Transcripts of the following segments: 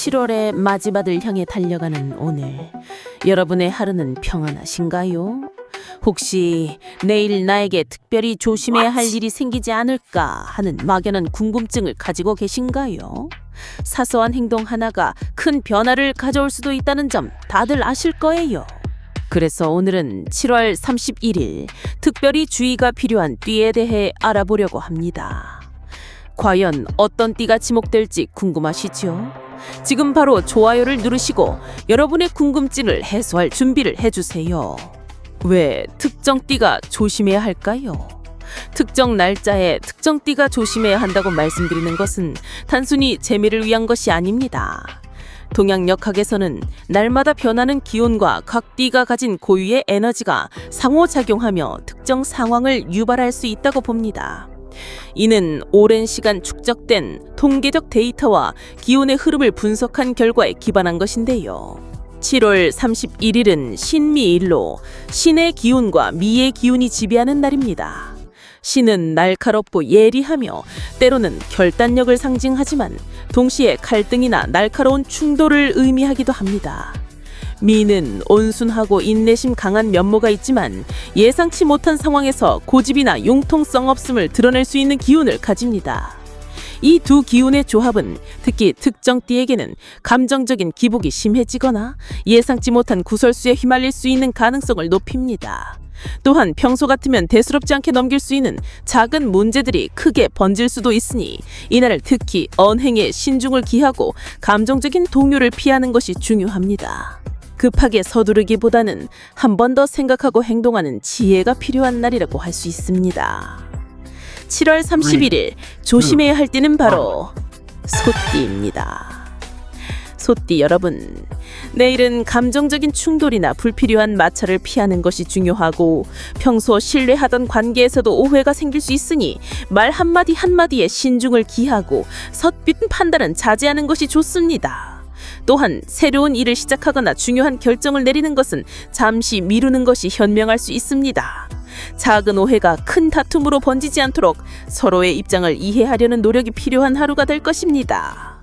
7월의 맞이받을 향해 달려가는 오늘 여러분의 하루는 평안하신가요? 혹시 내일 나에게 특별히 조심해야 할 일이 생기지 않을까 하는 막연한 궁금증을 가지고 계신가요? 사소한 행동 하나가 큰 변화를 가져올 수도 있다는 점 다들 아실 거예요. 그래서 오늘은 7월 31일 특별히 주의가 필요한 띠에 대해 알아보려고 합니다. 과연 어떤 띠가 지목될지 궁금하시죠? 지금 바로 좋아요를 누르시고 여러분의 궁금증을 해소할 준비를 해주세요. 왜 특정 띠가 조심해야 할까요? 특정 날짜에 특정 띠가 조심해야 한다고 말씀드리는 것은 단순히 재미를 위한 것이 아닙니다. 동양역학에서는 날마다 변하는 기온과 각 띠가 가진 고유의 에너지가 상호작용하며 특정 상황을 유발할 수 있다고 봅니다. 이는 오랜 시간 축적된 통계적 데이터와 기온의 흐름을 분석한 결과에 기반한 것인데요. 7월 31일은 신미일로 신의 기운과 미의 기운이 지배하는 날입니다. 신은 날카롭고 예리하며 때로는 결단력을 상징하지만 동시에 갈등이나 날카로운 충돌을 의미하기도 합니다. 미는 온순하고 인내심 강한 면모가 있지만 예상치 못한 상황에서 고집이나 융통성 없음을 드러낼 수 있는 기운을 가집니다. 이 두 기운의 조합은 특히 특정 띠에게는 감정적인 기복이 심해지거나 예상치 못한 구설수에 휘말릴 수 있는 가능성을 높입니다. 또한 평소 같으면 대수롭지 않게 넘길 수 있는 작은 문제들이 크게 번질 수도 있으니 이날을 특히 언행에 신중을 기하고 감정적인 동요를 피하는 것이 중요합니다. 급하게 서두르기보다는 한 번 더 생각하고 행동하는 지혜가 필요한 날이라고 할 수 있습니다. 7월 31일 조심해야 할 때는 바로 소띠입니다. 소띠 여러분, 내일은 감정적인 충돌이나 불필요한 마찰을 피하는 것이 중요하고 평소 신뢰하던 관계에서도 오해가 생길 수 있으니 말 한마디 한마디에 신중을 기하고 섣빈 판단은 자제하는 것이 좋습니다. 또한 새로운 일을 시작하거나 중요한 결정을 내리는 것은 잠시 미루는 것이 현명할 수 있습니다. 작은 오해가 큰 다툼으로 번지지 않도록 서로의 입장을 이해하려는 노력이 필요한 하루가 될 것입니다.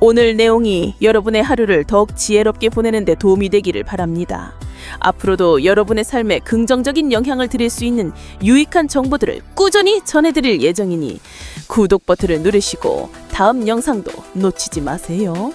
오늘 내용이 여러분의 하루를 더욱 지혜롭게 보내는 데 도움이 되기를 바랍니다. 앞으로도 여러분의 삶에 긍정적인 영향을 드릴 수 있는 유익한 정보들을 꾸준히 전해드릴 예정이니 구독 버튼을 누르시고 다음 영상도 놓치지 마세요.